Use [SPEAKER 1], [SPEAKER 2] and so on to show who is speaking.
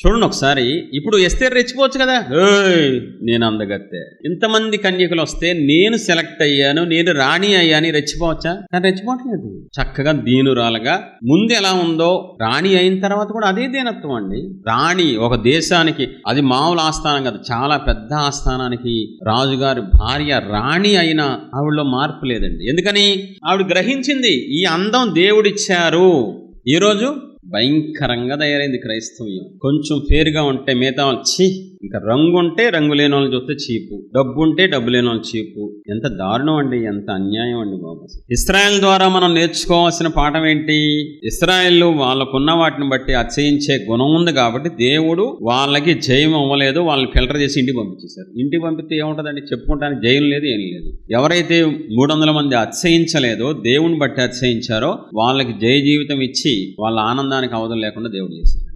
[SPEAKER 1] చూడండి ఒకసారి. ఇప్పుడు ఎస్తే రెచ్చిపోవచ్చు కదా. ఏయ్ నేను అందగత్తే. ఇంతమంది కన్యకులు వస్తే నేను సెలెక్ట్ అయ్యాను నేను రాణి అయ్యాని రెచ్చిపోవచ్చా? కానీ రెచ్చిపోవట్లేదు. చక్కగా దీనురాలుగా ముందు ఎలా ఉందో రాణి అయిన తర్వాత కూడా అదే దీనత్వం అండి. రాణి ఒక దేశానికి అది మామూలు ఆస్థానం కదా చాలా పెద్ద ఆస్థానానికి రాజుగారి భార్య రాణి అయిన ఆవిడలో మార్పు లేదండి. ఎందుకని? ఆవిడ గ్రహించింది ఈ అందం దేవుడిచ్చారు. ఈరోజు భయంకరంగా తయారైంది క్రైస్తవ్యం. కొంచెం ఫేర్గా ఉంటే మిగతా వాళ్ళు ఛీ! ఇంకా రంగు ఉంటే రంగు లేని వాళ్ళని చూస్తే చీపు డబ్బు ఉంటే డబ్బు లేని వాళ్ళు చీపు. ఎంత దారుణం అండి ఎంత అన్యాయం అండి బాబు ఇస్రాయల్ ద్వారా మనం నేర్చుకోవాల్సిన పాఠం ఏంటి? ఇస్రాయల్ వాళ్ళకున్న వాటిని బట్టి అచ్చయించే గుణం ఉంది కాబట్టి దేవుడు వాళ్ళకి జయం అవ్వలేదు వాళ్ళని ఫిల్టర్ చేసి ఇంటికి పంపించేశారు. ఇంటికి పంపితే ఏముంటుందండి? చెప్పుకుంటానికి జయం లేదు ఏం లేదు. ఎవరైతే మూడు వందల మంది అచ్చయించలేదో దేవుని బట్టి అత్యయించారో వాళ్ళకి జయ జీవితం ఇచ్చి వాళ్ళ ఆనందానికి అవధం లేకుండా దేవుడు చేశారు